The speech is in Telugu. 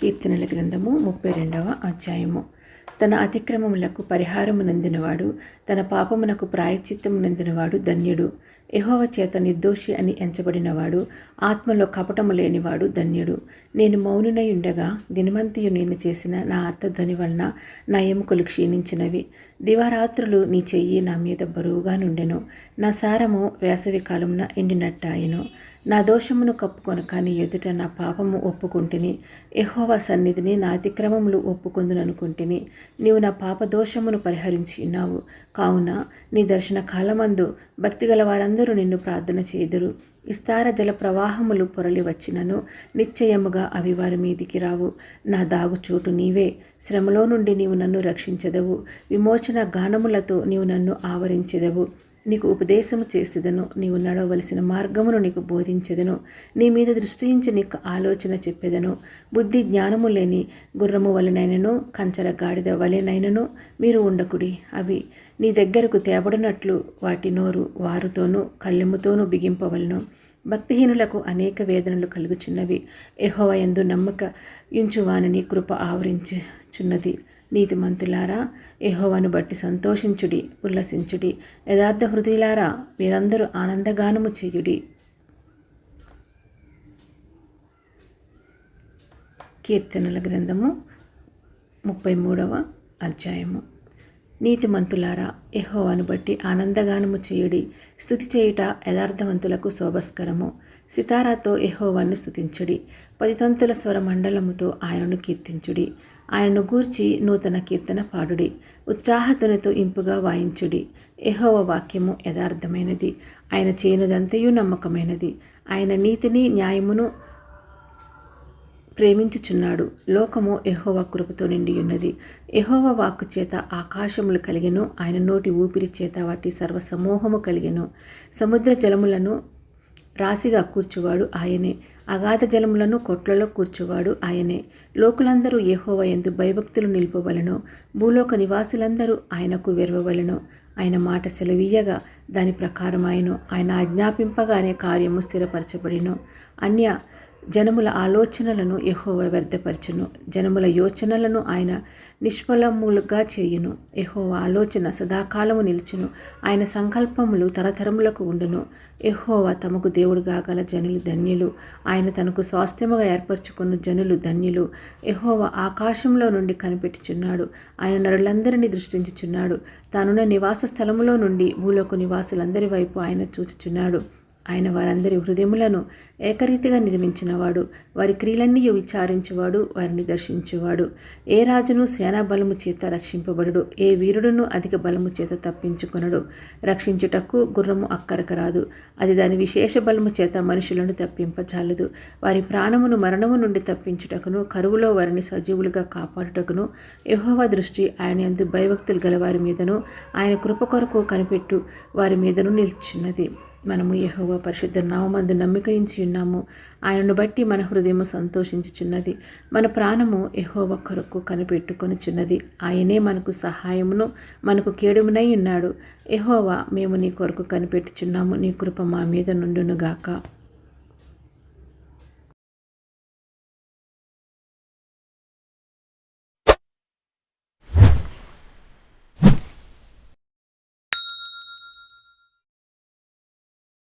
కీర్తనల గ్రంథము ముప్పై రెండవ అధ్యాయము. తన అతిక్రమములకు పరిహారము నందినవాడు తన పాపమునకు ప్రాయచిత్తము నందినవాడు ధన్యుడు. యహోవ చేత నిర్దోషి అని ఎంచబడినవాడు ఆత్మలో కపటము లేనివాడు ధన్యుడు. నేను మౌనునై ఉండగా దినమంతియు నేను చేసిన నా అర్థధ్వని వలన నా ఎముకలు క్షీణించినవి. దివారాత్రులు నీ చెయ్యి నా మీద బరువుగా నుండెను. నా సారము వేసవి కాలమున ఎండినట్టాయను. నా దోషమును కప్పుకొనక కానీ ఎదుట నా పాపము ఒప్పుకుంటుని. యెహోవా సన్నిధిని నా అతిక్రమములు ఒప్పుకొందుననుకుంటుని. నీవు నా పాప దోషమును పరిహరించి ఉన్నావు. కావున నీ దర్శన కాలమందు భక్తిగల వారందరూ అందరూ నిన్ను ప్రార్థన చేదురు. విస్తార జల ప్రవాహములు పొరలి వచ్చినను. నిశ్చయముగా అవి వారి మీదికి రావు. నా దాగుచోటు నీవే. శ్రమలో నుండి నీవు నన్ను రక్షించదవు. విమోచన గానములతో నీవు నన్ను ఆవరించెదవు. నీకు ఉపదేశము చేసేదను. నీవు నడవలసిన మార్గమును నీకు బోధించెదను. నీ మీద దృష్టించి నీకు ఆలోచన చెప్పేదను. బుద్ధి జ్ఞానము లేని గుర్రము వలనైనను కంచర గాడిద వలెనైనను మీరు ఉండకుడి. అవి నీ దగ్గరకు తేబడినట్లు వాటి నోరు వారుతోనూ కళ్ళెముతోనూ బిగింపవలను. భక్తిహీనులకు అనేక వేదనలు కలుగుచున్నవి. ఎహోవ ఎందు నమ్మక ఇంచువాని కృప ఆవరించుచున్నది. నీతిమంతులారా యెహోవాను బట్టి సంతోషించుడి ఉల్లసించుడి. యథార్థ హృదయులారా మీరందరూ ఆనందగానము చేయుడి. కీర్తనల గ్రంథము ముప్పై మూడవ అధ్యాయము. నీతిమంతులారా ఎహోవాను బట్టి ఆనందగానము చేయుడి. స్థుతి చేయుట యథార్థవంతులకు శోభస్కరము. సితారాతో ఎహోవాను స్థుతించుడి పదితంతుల స్వర మండలముతో ఆయనను కీర్తించుడి. ఆయనను గూర్చి నూతన కీర్తన పాడుడి. ఉత్సాహతునితో ఇంపుగా వాయించుడి. ఎహోవ వాక్యము యథార్థమైనది. ఆయన చేయనిదంతయు నమ్మకమైనది. ఆయన నీతిని న్యాయమును ప్రేమించుచున్నాడు. లోకము ఎహోవా కృపతో నిండి ఉన్నది. ఎహోవ వాక్కు చేత ఆకాశములు కలిగెను ఆయన నోటి ఊపిరి చేత వాటి సర్వసమూహము కలిగెను. సముద్ర జలములను రాశిగా కూర్చువాడు ఆయనే. అగాధ జలములను కొట్లలో కూర్చువాడు ఆయనే. లోకులందరూ ఏహోవ ఎందు భయభక్తులు నిలుపవలను. భూలోక నివాసులందరూ ఆయనకు వెరవవలను. ఆయన మాట సెలవీయగా దాని ప్రకారమాయను ఆయన ఆజ్ఞాపింపగానే కార్యము స్థిరపరచబడిను. అన్య జనముల ఆలోచనలను యహోవ వ్యర్థపరచును. జనముల యోచనలను ఆయన నిష్ఫలములుగా చేయును. యహోవ ఆలోచన సదాకాలము నిలుచును. ఆయన సంకల్పములు తరతరములకు ఉండును. యహోవ తమకు దేవుడుగా గల జనులు ధన్యులు. ఆయన తనకు స్వాస్థ్యముగా ఏర్పరచుకున్న జనులు ధన్యులు. యహోవ ఆకాశంలో నుండి కనిపెట్టుచున్నాడు. ఆయన నరులందరినీ దృష్టించుచున్నాడు. తానున్న నివాస స్థలములో నుండి భూలోక నివాసులందరి వైపు ఆయన చూచుచున్నాడు. ఆయన వారందరి హృదయములను ఏకరీతిగా నిర్మించినవాడు. వారి క్రియలన్నీ విచారించువాడు వారిని దర్శించువాడు. ఏ రాజును సేనా బలము చేత రక్షింపబడుడు ఏ వీరుడును అధిక బలము చేత తప్పించుకొనడు. రక్షించుటకు గుర్రము అక్కరకు రాదు. అది దాని విశేష బలము చేత మనుషులను తప్పింపచాలదు వారి ప్రాణమును మరణము నుండి తప్పించుటకును కరువులో వారిని సజీవులుగా కాపాడుటకును యహోవా దృష్టి ఆయన ఎందు భయభక్తులు గలవారి మీదను ఆయన కృప కొరకు కనిపెట్టు వారి మీదను నిలిచినది. మనము యహోవ పరిశుద్ధ నామందు నమ్మకించి ఉన్నాము. ఆయనను బట్టి మన హృదయము సంతోషించుచున్నది. మన ప్రాణము యహోవ కొరకు కనిపెట్టుకొనుచున్నది. ఆయనే మనకు సహాయమును మనకు కేడుమునై ఉన్నాడు. యహోవ మేము నీ కొరకు కనిపెట్టుచున్నాము. నీ కృప మా మీద నుండునుగాక.